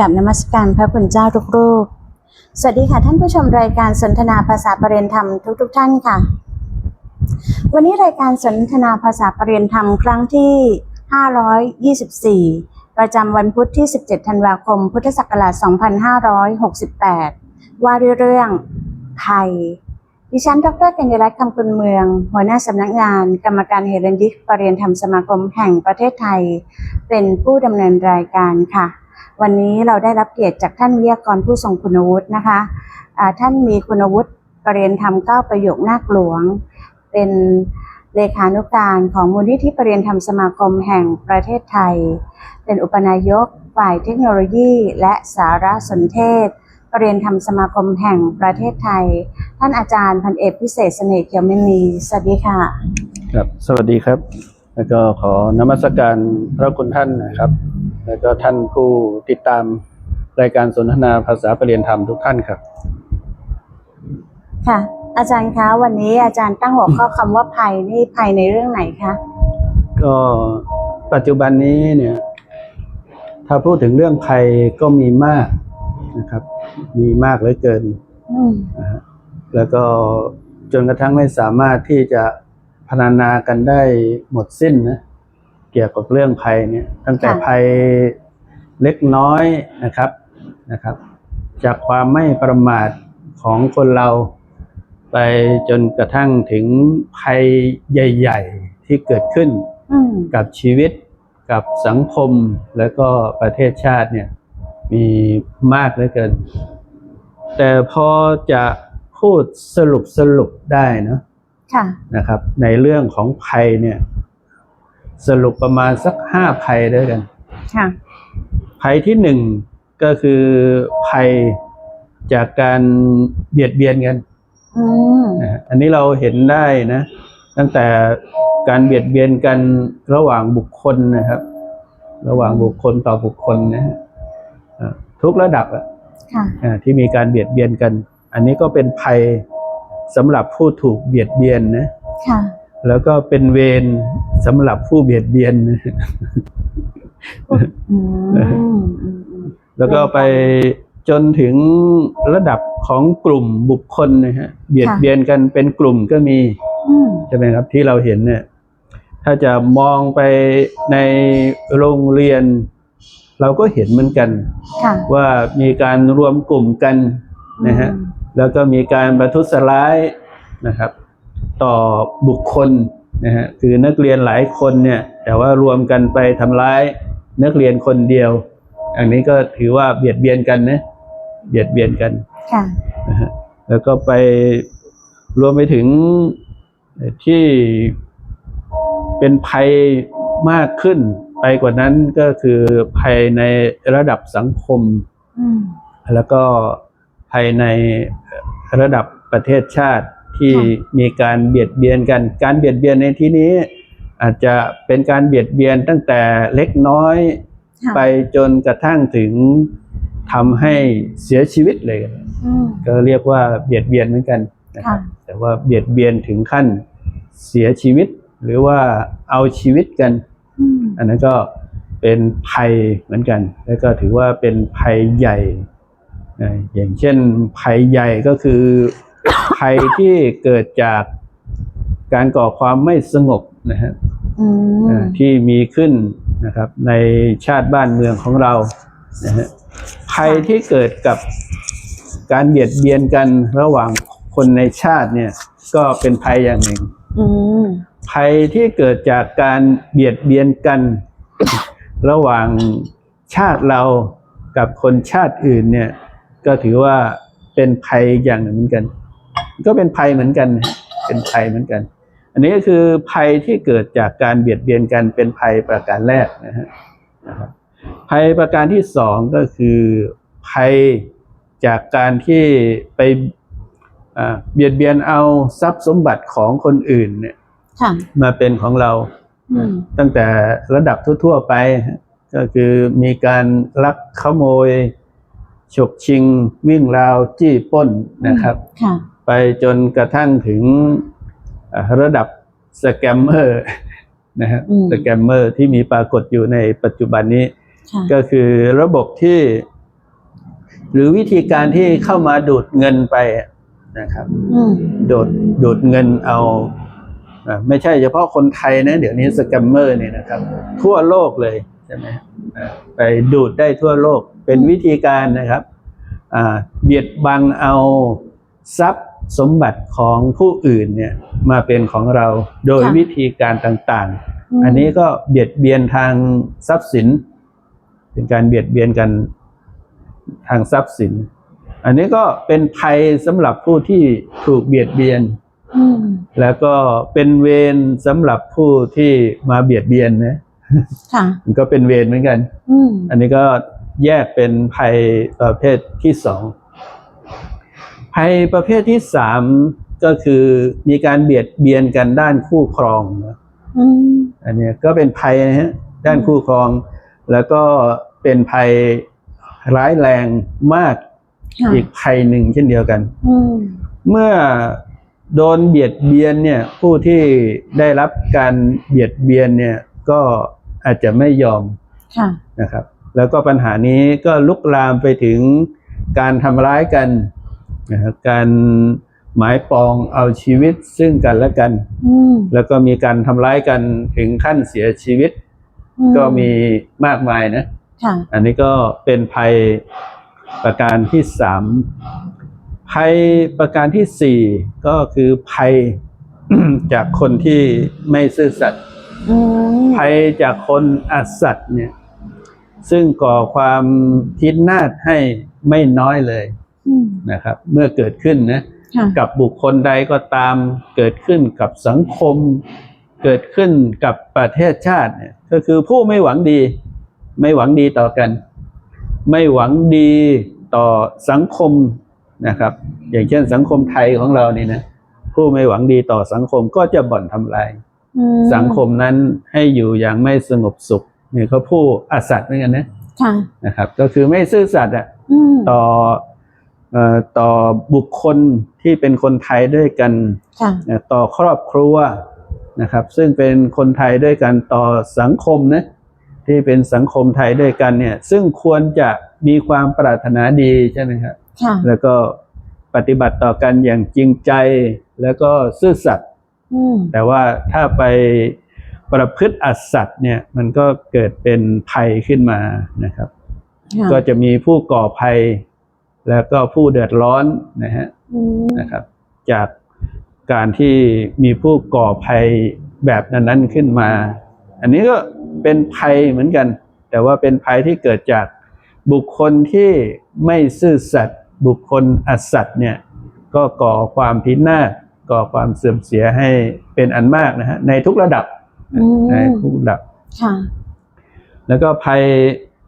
กับนมัสการพระคุณเจ้าทุกรูป สวัสดีค่ะท่านผู้ชมรายการสนทนาภาษาปรเรียนธรรมทุกๆทท่านค่ะ วันนี้รายการสนทนาภาษาปรเรียนธรรมครั้งที่ 524 ประจำวันพุธที่ 17 ธันวาคม พุทธศักราช 2568 ว่าด้วยเรื่องภัยดิฉัน ดรกัญญาลักษณ์คำคุณเมือง หัวหน้าสำนักงาน กรรมการเฮเรนยิกปรเรียนธรรมสมาคมแห่งประเทศไทย เป็นผู้ดำเนินรายการค่ะ วันนี้เราได้รับเกียรติจากท่านวิทยากรผู้ทรงคุณวุฒินะคะอ่าท่านมีคุณวุฒิประเรียนธรรมเก้าประโยคนาคหลวง เป็นเลขานุการของมูลนิธิปรรียนธรรมสมาคมแห่งประเทศไทย เป็นอุปนายกฝ่ายเทคโนโลยี และสารสนเทศปรรียนธรรมสมาคมแห่งประเทศไทย ท่านอาจารย์พันเอกพิเศษเสน่ห์เขียวมณีสวัสดีค่ะครับสวัสดีครับ แล้วก็ขอนมัสการพระคุณท่านนะครับ แล้วก็ท่านผู้ติดตามรายการสนทนาภาษาประเรียนธรรมทุกท่านครับ ค่ะ อาจารย์คะวันนี้อาจารย์ตั้งหัวข้อคำว่าภัยนี่ภัยในเรื่องไหนคะก็ปัจจุบันนี้เนี่ย ถ้าพูดถึงเรื่องภัยก็มีมากนะครับ มีมากเหลือเกินอืมนะฮะแล้วก็จนกระทั่งไม่สามารถที่จะพรรณนากันได้หมดสิ้นนะ เกี่ยวกับเรื่องภัยเนี่ยตั้งแต่ภัยเล็กน้อยนะครับนะครับ จากความไม่ประมาทของคนเรา ไปจนกระทั่งถึงภัยใหญ่ ๆ ที่เกิดขึ้น อืม กับชีวิตกับสังคมและก็ประเทศชาติเนี่ยมีมากเหลือเกิน แต่พอจะพูดสรุปสรุปได้เนอะค่ะ นะครับ ในเรื่องของภัยเนี่ย สรุปประมาณสักห้าภัยด้วยกัน ค่ะภัยที่หนึ่งก็คือภัยจากการเบียดเบียนกันอืมนะฮะอันนี้เราเห็นได้นะ ตั้งแต่การเบียดเบียนกันระหว่างบุคคลนะครับ ระหว่างบุคคลต่อบุคคลนะฮะอ่าทุกระดับอะ ค่ะ อ่าที่มีการเบียดเบียนกัน อันนี้ก็เป็นภัยสำหรับผู้ถูกเบียดเบียนนะค่ะ แล้วก็เป็นเวรสำหรับผู้เบียดเบียนนะอืมอืมอืมแล้วก็ไปจนถึงระดับของกลุ่มบุคคลนะฮะเบียดเบียนกันเป็นกลุ่มก็มีอืมใช่ไหมครับที่เราเห็นเนี่ย ถ้าจะมองไปในโรงเรียน เราก็เห็นเหมือนกันค่ะว่ามีการรวมกลุ่มกันนะฮะอืมแล้วก็มีการประทุษร้ายนะครับ ต่อบุคคลนะฮะคือนักเรียนหลายคนเนี่ยแต่ว่ารวมกันไปทำร้ายนักเรียนคนเดียว อันนี้ก็ถือว่าเบียดเบียนกันนะเบียดเบียนกันค่ะนะฮะแล้วก็ไปรวมไปถึงที่เป็นภัยมากขึ้น ไปกว่านั้นก็คือภัยในระดับสังคมอืมแล้วก็ภายในระดับประเทศชาติ ที่ค่ะมีการเบียดเบียนกัน การเบียดเบียนในที่นี้ อาจจะเป็นการเบียดเบียนตั้งแต่เล็กน้อยค่ะไปจนกระทั่งถึงทำให้เสียชีวิตเลยอืมก็เรียกว่าเบียดเบียนเหมือนกันนะครับค่ะแต่ว่าเบียดเบียนถึงขั้นเสียชีวิต หรือว่าเอาชีวิตกันอืมอันนั้นก็เป็นภัยเหมือนกัน แล้วก็ถือว่าเป็นภัยใหญ่นะอย่างเช่นภัยใหญ่ก็คือ ภัยที่เกิดจากการก่อความไม่สงบนะฮะอืมอ่าที่มีขึ้นนะครับในชาติบ้านเมืองของเรานะฮะภัยที่เกิดกับการเบียดเบียนกันระหว่างคนในชาติเนี่ย ก็เป็นภัยอย่างหนึ่งอืมภัยที่เกิดจากการเบียดเบียนกัน ระหว่างชาติเรากับคนชาติอื่นเนี่ย ก็ถือว่าเป็นภัยอย่างหนึ่งเหมือนกัน ก็เป็นภัยเหมือนกันนะเป็นภัยเหมือนกัน อันนี้ก็คือภัยที่เกิดจากการเบียดเบียนกันเป็นภัยประการแรกนะฮะนะครับภัยประการที่สองก็คือภัยจากการที่ไปอ่าเบียดเบียนเอาทรัพย์สมบัติของคนอื่นเนี่ยค่ะมาเป็นของเราอืมตั้งแต่ระดับทั่ว ๆ ไป ก็คือมีการลักขโมยฉกชิง วิ่งราวจี้ปล้นนะครับค่ะ ไปจนกระทั่งถึงอ่าระดับสแกมเมอร์นะฮะอืมสแกมเมอร์ที่มีปรากฏอยู่ในปัจจุบันนี้ค่ะก็คือระบบที่ หรือวิธีการที่เข้ามาดูดเงินไปนะครับอืมดูดดูดเงินเอาอ่าไม่ใช่เฉพาะคนไทยนะ เดี๋ยวนี้สแกมเมอร์เนี่ยนะครับ ทั่วโลกเลยใช่ไหมอ่าไปดูดได้ทั่วโลกเป็นวิธีการนะครับอ่าเบียดบังเอาทรัพย์ สมบัติของผู้อื่นเนี่ยมาเป็นของเราโดยวิธีการต่างๆ อันนี้ก็เบียดเบียนทางทรัพย์สิน เป็นการเบียดเบียนกันทางทรัพย์สิน อันนี้ก็เป็นภัยสำหรับผู้ที่ถูกเบียดเบียน อืมแล้วก็เป็นเวรสำหรับผู้ที่มาเบียดเบียนนะค่ะ มันก็เป็นเวรเหมือนกัน อืมอันนี้ก็แยกเป็นภัยประเภทที่สอง ภัยประเภทที่สามก็คือมีการเบียดเบียนกันด้านคู่ครองนะอืมอันเนี้ยก็เป็นภัยนะฮะด้านคู่ครอง แล้วก็เป็นภัยร้ายแรงมากค่ะอีกภัยหนึ่งเช่นเดียวกันอืมเมื่อโดนเบียดเบียนเนี่ย ผู้ที่ได้รับการเบียดเบียนเนี่ยก็อาจจะไม่ยอมค่ะนะครับ แล้วก็ปัญหานี้ก็ลุกลามไปถึงการทำร้ายกัน นะครับการหมายปองเอาชีวิตซึ่งกันและกันอืมแล้วก็มีการทำร้ายกันถึงขั้นเสียชีวิตอืก็มีมากมายนะค่ะอันนี้ก็เป็นภัยประการที่สามภัยประการที่สี่ก็คือภัยจากคนที่ไม่ซื่อสัตย์อืมภัยจากคนอัสัตย์เนี่ย ซึ่งก่อความพินาศให้ไม่น้อยเลยอืม นะครับ เมื่อเกิดขึ้นนะค่ะกับบุคคลใดก็ตามเกิดขึ้นกับสังคม เกิดขึ้นกับประเทศชาติเนี่ยก็คือผู้ไม่หวังดี ไม่หวังดีต่อกัน ไม่หวังดีต่อสังคมนะครับ อย่างเช่นสังคมไทยของเรานี่นะผู้ไม่หวังดีต่อสังคมก็จะบ่อนทำลายอืมสังคมนั้นให้อยู่อย่างไม่สงบสุขนี่เขาผู้อสัตย์เหมือนกันนะค่ะนะครับ ก็คือไม่ซื่อสัตย์อะอืมต่อเอ่อ ต่อบุคคลที่เป็นคนไทยด้วยกันค่ะนะต่อครอบครัวนะครับ ซึ่งเป็นคนไทยด้วยกันต่อสังคมนะที่เป็นสังคมไทยด้วยกันเนี่ย ซึ่งควรจะมีความปรารถนาดีใช่ไหมครับค่ะแล้วก็ปฏิบัติต่อกันอย่างจริงใจแล้วก็ซื่อสัตย์อืมแต่ว่าถ้าไปประพฤติอัสัตย์เนี่ยมันก็เกิดเป็นภัยขึ้นมานะครับค่ะก็จะมีผู้ก่อภัย แล้วก็ผู้เดือดร้อนนะฮะอืมนะครับ จากการที่มีผู้ก่อภัยแบบนั้นๆขึ้นมา อันนี้ก็เป็นภัยเหมือนกัน แต่ว่าเป็นภัยที่เกิดจากบุคคลที่ไม่ซื่อสัตย์บุคคลอสัตย์เนี่ยก็ก่อความพินาศก่อความเสื่อมเสียให้เป็นอันมากนะฮะในทุกระดับอืมในทุกระดับค่ะแล้วก็ภัย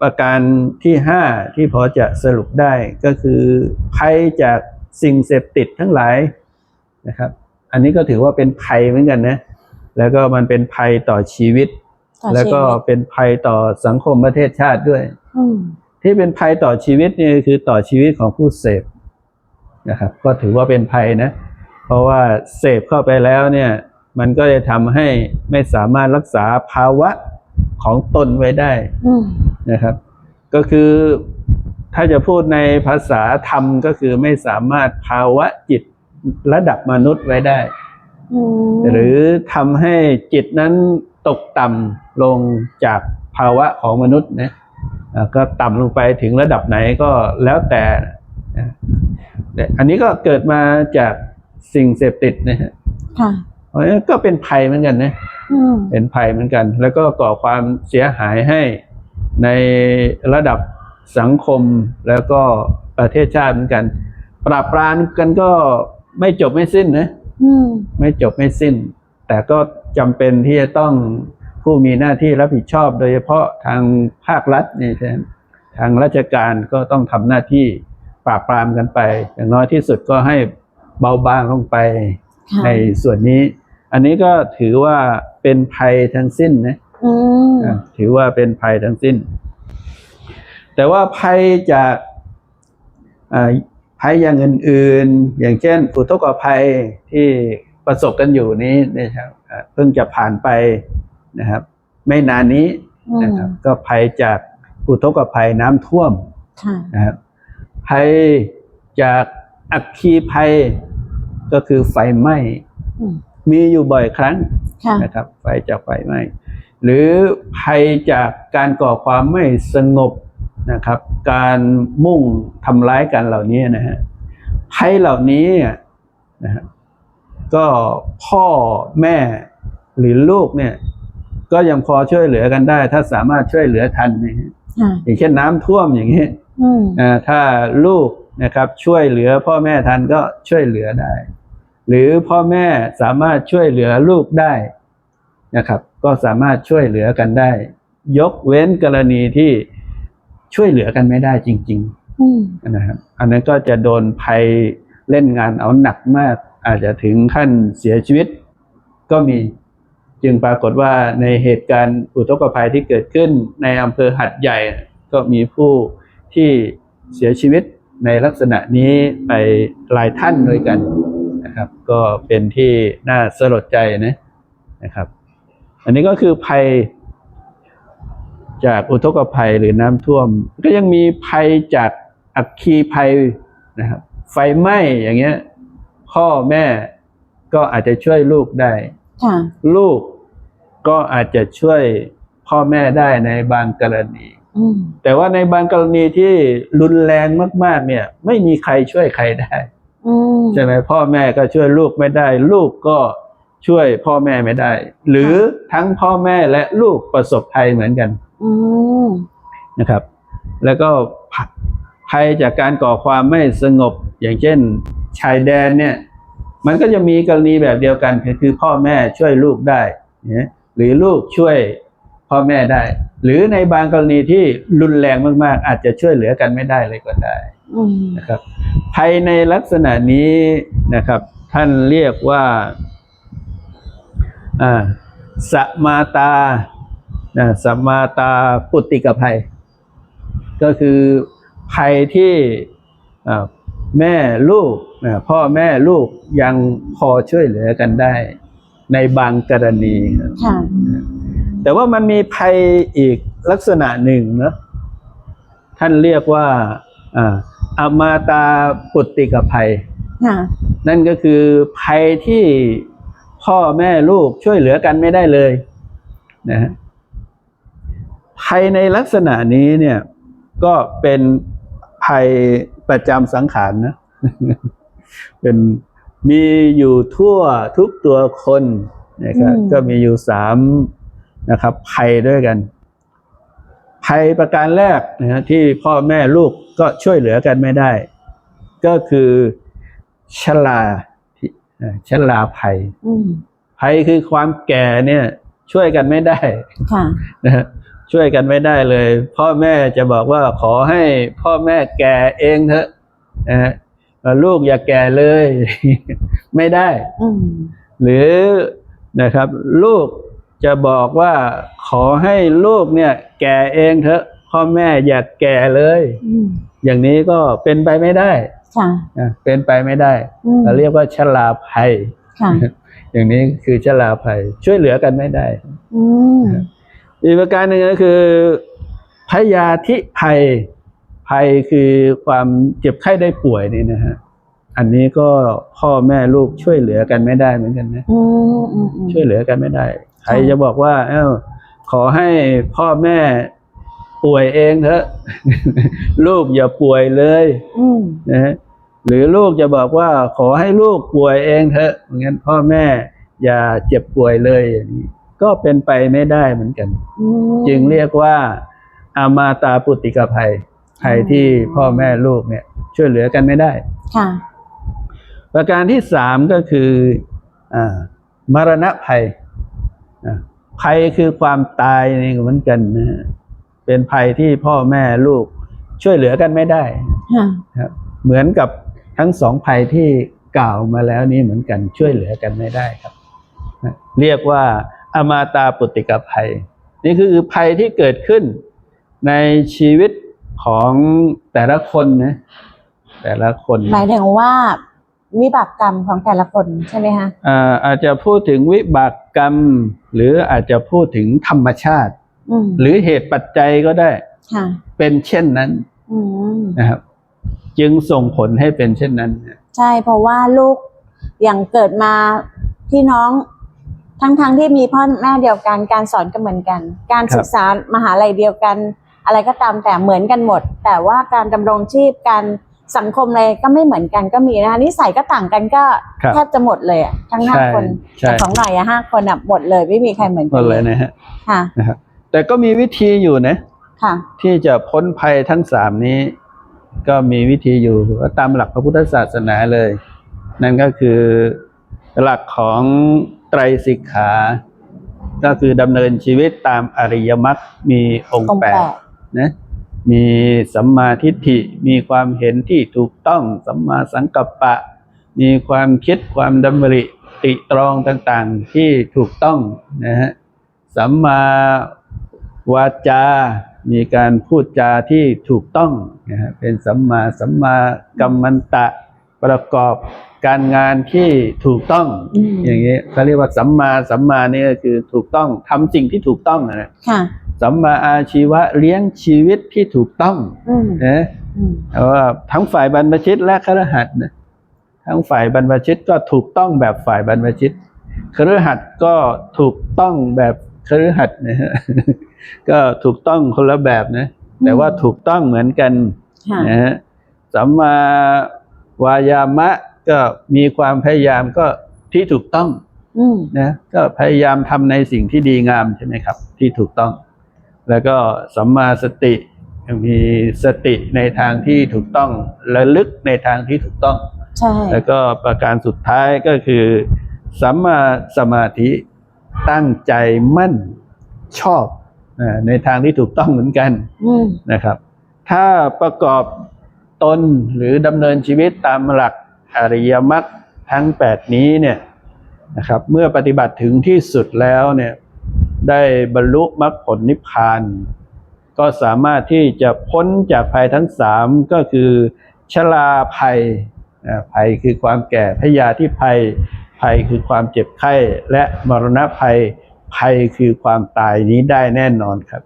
ประการที่ห้าที่พอจะสรุปได้ก็คือภัยจากสิ่งเสพติดทั้งหลายนะครับ อันนี้ก็ถือว่าเป็นภัยเหมือนกันนะแล้วก็มันเป็นภัยต่อชีวิตต่อแล้วก็ชีวิตเป็นภัยต่อสังคมประเทศชาติด้วยอืมที่เป็นภัยต่อชีวิตนี่คือต่อชีวิตของผู้เสพนะครับ ก็ถือว่าเป็นภัยนะ เพราะว่าเสพเข้าไปแล้วเนี่ย มันก็จะทำให้ไม่สามารถรักษาภาวะของตนไว้ได้อืม นะครับ ก็คือถ้าจะพูดในภาษาธรรมก็คือไม่สามารถภาวะจิตระดับมนุษย์ไว้ได้อืมหรือทำให้จิตนั้นตกต่ำลงจากภาวะของมนุษย์นะอ่าก็ต่ำลงไปถึงระดับไหนก็แล้วแต่นะแต่ อันนี้ก็เกิดมาจากสิ่งเสพติดนะฮะค่ะเพราะฉะนั้นก็เป็นภัยเหมือนกันนะอืมเป็นภัยเหมือนกัน แล้วก็ก่อความเสียหายให้ ในระดับสังคมแล้วก็ประเทศชาติเหมือนกัน ปราบปรามกันก็ไม่จบไม่สิ้นนะอืมไม่จบไม่สิ้น แต่ก็จำเป็นที่จะต้องผู้มีหน้าที่รับผิดชอบ โดยเฉพาะทางภาครัฐนี่ใช่ไหมทางราชการก็ต้องทำหน้าที่ปราบปรามกันไป อย่างน้อยที่สุดก็ให้เบาบางลงไปค่ะในส่วนนี้ อันนี้ก็ถือว่าเป็นภัยทั้งสิ้นนะอืมอะ ถือว่าเป็นภัยทั้งสิ้น แต่ว่าภัยจากอ่าภัยอย่างอื่นๆ อย่างเช่น อุทกภัยที่ประสบกันอยู่นี้นะครับอ่าเพิ่งจะผ่านไปนะครับ ไม่นานนี้อืมนะครับ ก็ภัยจากอุทกภัยน้ำท่วมค่ะนะครับภภัยจากอัคคีภัยก็คือไฟไหม้อืมมีอยู่บ่อยครั้งค่ะนะครับ ไฟจากไฟไหม้ หรือภัยจากการก่อความไม่สงบนะครับ การมุ่งทำร้ายกันเหล่านี้นะฮะภัยเหล่านี้นะฮะก็พ่อแม่หรือลูกเนี่ย ก็ยังพอช่วยเหลือกันได้ ถ้าสามารถช่วยเหลือทันนะฮะค่ะอย่างเช่นน้ำท่วมอย่างนี้อืมอ่าถ้าลูกนะครับช่วยเหลือพ่อแม่ทันก็ช่วยเหลือได้ หรือพ่อแม่สามารถช่วยเหลือลูกได้ นะครับ ก็สามารถช่วยเหลือกันได้ ยกเว้นกรณีที่ช่วยเหลือกันไม่ได้จริงอืมๆนะครับอันนั้นก็จะโดนภัยเล่นงานเอาหนักมาก อาจจะถึงขั้นเสียชีวิต ก็มีจึงปรากฏว่าในเหตุการณ์อุทกภัยที่เกิดขึ้นในอำเภอหัดใหญ่ ก็มีผู้ที่เสียชีวิตในลักษณะนี้ไปหลายท่านด้วยกันนะครับ ก็เป็นที่น่าสลดใจนะนะครับ อันนี้ก็คือภัย จากอุทกภัยหรือน้ำท่วม ก็ยังมีภัยจากอัคคีภัยนะครับ ไฟไหม้อย่างเงี้ย พ่อแม่ก็อาจจะช่วยลูกได้ค่ะลูกก็อาจจะช่วยพ่อแม่ได้ในบางกรณีอืมแต่ว่าในบางกรณีที่รุนแรงมาก ๆ เนี่ย ไม่มีใครช่วยใครได้อืมใช่ไหมพ่อแม่ก็ช่วยลูกไม่ได้ ลูกก็ ช่วยพ่อแม่ไม่ได้ หรือทั้งพ่อแม่และลูกประสบภัยเหมือนกันอืมนะครับ แล้วก็ภภัยจากการก่อความไม่สงบอย่างเช่น ชายแดนเนี่ย มันก็จะมีกรณีแบบเดียวกันคือคือพ่อแม่ช่วยลูกได้เนี่ยหรือลูกช่วยพ่อแม่ได้ หรือในบางกรณีที่รุนแรงมาก ๆ อาจจะช่วยเหลือกันไม่ได้เลยก็ได้อืมนะครับ ภัยในลักษณะนี้นะครับ ท่านเรียกว่าอ่า สมาตานะสมาตาปุตติกภัย ก็คือภัยที่อ่าแม่ลูกนะพ่อแม่ลูกยังพอช่วยเหลือกันได้ในบางกรณีครับค่ะแต่ว่ามันมีภัยอีกลักษณะหนึ่งเนอะท่านเรียกว่าอ่าอมาตาปุตติกภัยค่ะนั่นก็คือภัยที่ พ่อแม่ลูกช่วยเหลือกันไม่ได้เลยนะฮะภัยในลักษณะนี้เนี่ยก็เป็นภัยประจำสังขารนะเป็นมีอยู่ทั่วทุกตัวคนนะครับอืมก็มีอยู่สามนะครับ ภัยด้วยกัน ภัยประการแรกนะฮะที่พ่อแม่ลูกก็ช่วยเหลือกันไม่ได้ ก็คือชราที่เอ่อ ชราภัยอืมภัยคือความแก่เนี่ย ช่วยกันไม่ได้ค่ะนะฮะช่วยกันไม่ได้เลย พ่อแม่จะบอกว่าขอให้พ่อแม่แก่เองเถอะนะฮะลูกอย่าแก่เลย ไม่ได้อืมหรือนะครับ ลูกจะบอกว่าขอให้ลูกเนี่ย แก่เองเถอะพ่อแม่อย่าแก่เลยอืมอย่างนี้ก็เป็นไปไม่ได้ ค่ะนะเป็นไปไม่ได้อืมเราเรียกว่าชราภัยค่ะอย่างนี้คือชราภัย ช่วยเหลือกันไม่ได้อืมอีกประการหนึ่งก็คือพยาธิภัยภัยคือความเจ็บไข้ได้ป่วยนี่นะฮะอันนี้ก็พ่อแม่ลูกช่วยเหลือกันไม่ได้เหมือนกันนะอืมอืมอืมช่วยเหลือกันไม่ได้ใครค่ะจะบอกว่า เอ้าขอให้พ่อแม่ป่วยเองเถอะ ลูกอย่าป่วยเลยอืมนะฮะ หรือลูกจะบอกว่าขอให้ลูกป่วยเองเถอะงั้นพ่อแม่อย่าเจ็บป่วยเลยอย่างนี้ก็เป็นไปไม่ได้เหมือนกันอืมจึงเรียกว่าอามาตาปุตติกภัยภัยที่พ่อแม่ลูกเนี่ย ช่วยเหลือกันไม่ได้ค่ะประการที่สามก็คืออ่ามรณะภัยอ่าภัยคือความตายนี่ก็เหมือนกันนะฮะเป็นภัยที่พ่อแม่ลูกช่วยเหลือกันไม่ได้ค่ะครับเหมือนกับ ทั้งสองภัยที่กล่าวมาแล้วนี้เหมือนกันช่วยเหลือกันไม่ได้ครับนะเรียกว่าอมาตาปุตติกภัย นี่คือภัยที่เกิดขึ้นในชีวิตของแต่ละคนนะแต่ละคน หมายถึงว่าวิบากกรรมของแต่ละคนใช่ไหมคะอ่าอาจจะพูดถึงวิบากกรรม หรืออาจจะพูดถึงธรรมชาติอืมหรือเหตุปัจจัยก็ได้ค่ะเป็นเช่นนั้นอืมนะครับ จึงส่งผลให้เป็นเช่นนั้น ใช่เพราะว่าลูกอย่างเกิดมาพี่น้องทั้งๆทที่มีพ่อแม่เดียวกันการสอนก็เหมือนกัน การครับศึกษามหาลัยเดียวกัน อะไรก็ตามแต่เหมือนกันหมด แต่ว่าการดำรงชีพการสังคมอะไรก็ไม่เหมือนกันก็มีนะคะนิสัยก็ต่างกันก็ครับแทบจะหมดเลยอะทั้งห้าใช่คนใช่แต่ของหน่อยอะห้าคนอะหมดเลยไม่มีใครเหมือนหมกัดเลยนะฮะค่ะนะครับแต่ก็มีวิธีอยู่นะ ค่ะ ที่จะพ้นภัยทั้งสามนี้ ก็มีวิธีอยู่ว่าตามหลักพระพุทธศาสนาเลย นั่นก็คือหลักของไตรสิกขา ก็คือดำเนินชีวิตตามอริยมรรคมีองค์องค์แปแปดดนะมีสัมมาทิฏฐิมีความเห็นที่ถูกต้องสัมมาสังกัปปะ มีความคิดความดำริติตรองต่างๆที่ถูกต้องนะฮะสัมมาวาจา มีการพูดจาที่ถูกต้องนะฮะเป็นสัมมาสัมมากัมมันตะประกอบการงานที่ถูกต้องอืมอย่างนี้เขาเรียกว่าสัมมาสัมมานี่ก็คือถูกต้องทำสิ่งที่ถูกต้องนะค่ะสัมมาอาชีวะเลี้ยงชีวิตที่ถูกต้องอืมนะอืมเพราะว่าทั้งฝ่ายบรรพชิตและคฤหัสถ์นะทั้งฝ่ายบรรพชิตก็ถูกต้องแบบฝ่ายบรรพชิตคฤหัสถ์ก็ถูกต้องแบบคฤหัสถ์นะฮะ ก็ถูกต้องคนละแบบนะแต่ว่าถูกต้องเหมือนกันค่ะนะฮะสัมมาวายามะก็มีความพยายามก็ที่ถูกต้องอืมนะก็พยายามทำในสิ่งที่ดีงามใช่ไหมครับ ที่ถูกต้อง แล้วก็สัมมาสติมีสติในทางที่ถูกต้องระลึกในทางที่ถูกต้องใช่แล้วก็ประการสุดท้ายก็คือสัมมาสมาธิตั้งใจมั่นชอบอ่า ในทางที่ถูกต้องเหมือนกันอืมนะครับ ถ้าประกอบตนหรือดำเนินชีวิตตามหลักอริยมรรคทั้ง 8 นี้เนี่ยนะครับเมื่อปฏิบัติถึงที่สุดแล้วเนี่ยได้บรรลุมรรคผลนิพพานก็สามารถที่จะพ้นจากภัยทั้งสามก็คือชราภัยอ่าภัยคือความแก่พยาธิภัย ภัยคือความเจ็บไข้และมรณะภัย ภัยคือความตายนี้ได้แน่นอนครับ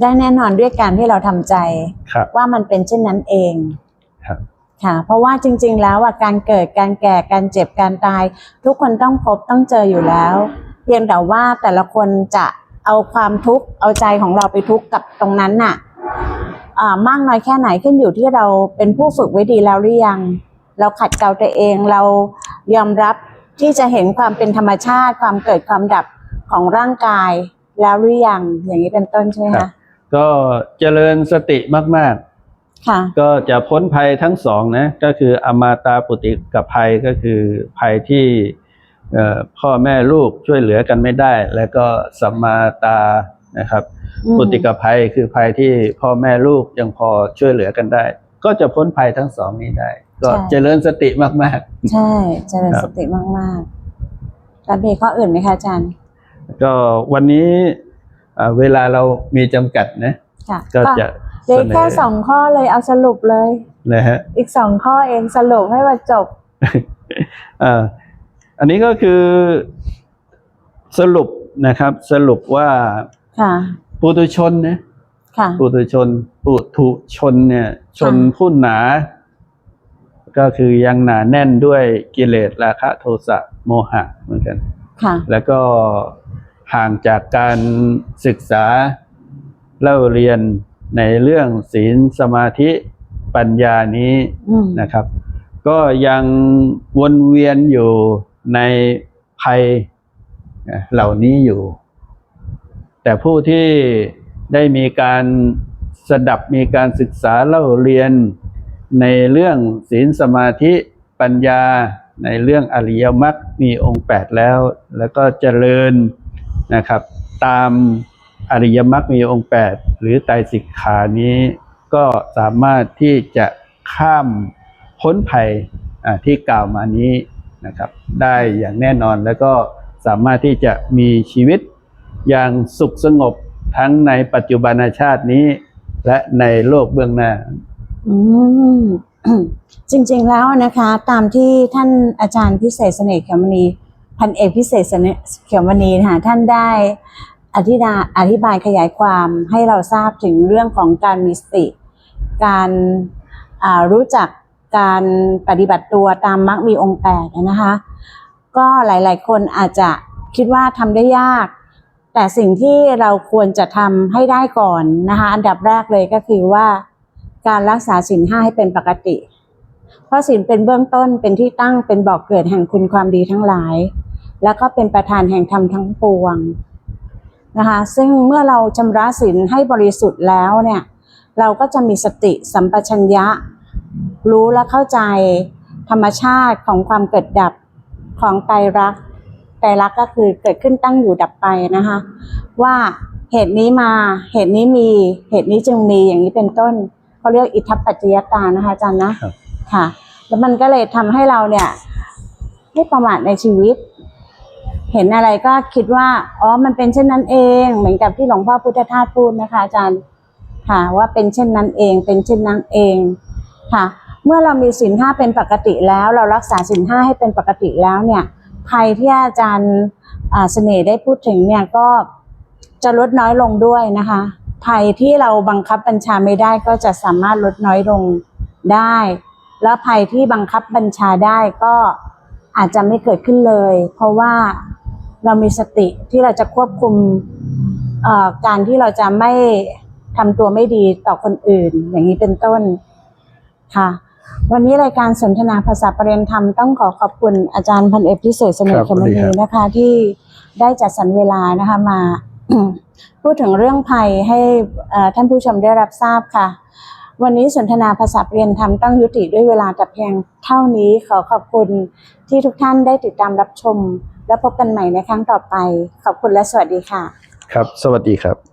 ได้แน่นอนด้วยการที่เราทำใจครับว่ามันเป็นเช่นนั้นเองครับค่ะ เพราะว่าจริง ๆ แล้วอะการเกิดการแก่การเจ็บการตาย ทุกคนต้องพบต้องเจออยู่แล้ว เพียงแต่ว่าแต่ละคนจะเอาความทุกข์เอาใจของเราไปทุกข์กับตรงนั้นน่ะอ่ามากน้อยแค่ไหนขึ้นอยู่ที่เราเป็นผู้ฝึกไว้ดีแล้วหรือยัง เราขัดเกลาตัวเองเรายอมรับที่จะเห็นความเป็นธรรมชาติ ความเกิดความดับ ของร่างกายแล้วหรือยังอย่างนี้เป็นต้นใช่ไหมครัคะบก็เจริญสติมากค่ะๆก็จะพ้นภัยทั้งสองนะก็คืออมาตาปุติกับภัยก็คือภัยที่เอ่อพ่อแม่ลูกช่วยเหลือกันไม่ได้ แล้วก็สัมมาตานะครับอืมปุติกับภัยคือภัยที่พ่อแม่ลูกยังพอช่วยเหลือกันได้ ก็จะพ้นภัยทั้งสองนี้ได้ ก็เจริญสติมากใช่ เจริญครับสติมากๆแล้วมีข้ออื่นไหมคะอาจารย์ๆ ก็วันนี้อ่าเวลาเรามีจำกัดนะค่ะก็จะเหลือเสนอแค่สองข้อเลยเอาสรุปเลยนะฮะอีกสองข้อเองสรุปให้ว่าจบอ่าอันนี้ก็คือสรุปนะครับ สรุปว่าค่ะปุถุชนนะค่ะปุถุชนปุถุชนเนี่ย ชนผู้หนา ก็คือยังหนาแน่นด้วยกิเลสราคะโทสะโมหะเหมือนกันค่ะแล้วก็ ห่างจากการศึกษาเล่าเรียนในเรื่องศีลสมาธิปัญญานี้อืมนะครับ ก็ยังวนเวียนอยู่ในภัยเหล่านี้อยู่ แต่ผู้ที่ได้มีการสดับมีการศึกษาเล่าเรียนในเรื่องศีลสมาธิปัญญาในเรื่องอริยมรรคมีองค์แปดแล้ว แล้วก็เจริญ นะครับ ตามอริยมรรคมีองค์แปดหรือไตรสิกขานี้ก็สามารถที่จะข้ามพ้นภัยที่กล่าวมานี้นะครับ ได้อย่างแน่นอนแล้วก็สามารถที่จะมีชีวิตอย่างสุขสงบทั้งในปัจจุบันชาตินี้ และในโลกเบื้องหน้าจริงๆแล้วนะคะ ตามที่ท่านอาจารย์พิเศษเสน่ห์เขมณี พันเอกพิเศษเขียวมณีนะคะท่านได้อธิดาอธิบายขยายความให้เราทราบถึงเรื่องของการมีสติ การารู้จักการปฏิบัติตัวตามมรรคมีองค์แปดนะคะ ก็หลาย ๆ คนอาจจะคิดว่าทำได้ยาก แต่สิ่งที่เราควรจะทำให้ได้ก่อนนะคะ อันดับแรกเลยก็คือว่าการรักษาศีลห้าให้เป็นปกติ เพราะศีลเป็นเบื้องต้นเป็นที่ตั้งเป็นบอกเกิดแห่งคุณความดีทั้งหลาย แล้วก็เป็นประธานแห่งธรรมทั้งปวงนะคะซึ่งเมื่อเราชำระศีลให้บริสุทธิ์แล้วเนี่ยเราก็จะมีสติสัมปชัญญะ รู้และเข้าใจธรรมชาติของความเกิดดับของไตรลักษณ์ไตรลักษณ์ก็คือเกิดขึ้นตั้งอยู่ดับไปนะคะว่าเหตุนี้มาเหตุนี้มีเหตุนี้จึงมีอย่างนี้เป็นต้นเขาเรียกอิทธิปัจจยตานะคะอาจารย์นะ ค่ะ แล้วมันก็เลยทำให้เราเนี่ยไม่ประมาทในชีวิต เห็นอะไรก็คิดว่าอ๋อมันเป็นเช่นนั้นเอง เหมือนกับที่หลวงพ่อพุทธทาสพูดนะคะ อาจารย์ค่ะ ว่าเป็นเช่นนั้นเอง เป็นเช่นนั้นเองค่ะ เมื่อเรามีศีลห้าเป็นปกติแล้ว เรารักษาศีลห้าให้เป็นปกติแล้วเนี่ยภัยที่อาจารย์เสน่ห์ได้พูดถึงเนี่ยก็จะลดน้อยลงด้วยนะคะภัยที่เราบังคับบัญชาไม่ได้ก็จะสามารถลดน้อยลงได้ แล้วภัยที่บังคับบัญชาได้ก็อาจจะไม่เกิดขึ้นเลย เพราะว่าเรามีสติที่เราจะควบคุมการที่เราจะไม่ทำตัวไม่ดีต่อคนอื่น อย่างนี้เป็นต้นค่ะ วันนี้รายการสนทนาภาษาประเรียนธรรมต้องขอขอบคุณอาจารย์พันเอกพิเศษเสน่ครัห์คมสวัสดีณีนะคะ ที่ได้จัดสรรเวลานะคะมาพูดถึงเรื่องภัยให้ท่านผู้ชมได้รับทราบค่ะ วันนี้สนทนาภาษาเรียนธรรมต้องยุติด้วยเวลาแต่เพียงเท่านี้ขอขอบคุณที่ทุกท่านได้ติดตามรับชม และพบกันใหม่ในครั้งต่อไป ขอบคุณและสวัสดีค่ะ ครับ สวัสดีครับ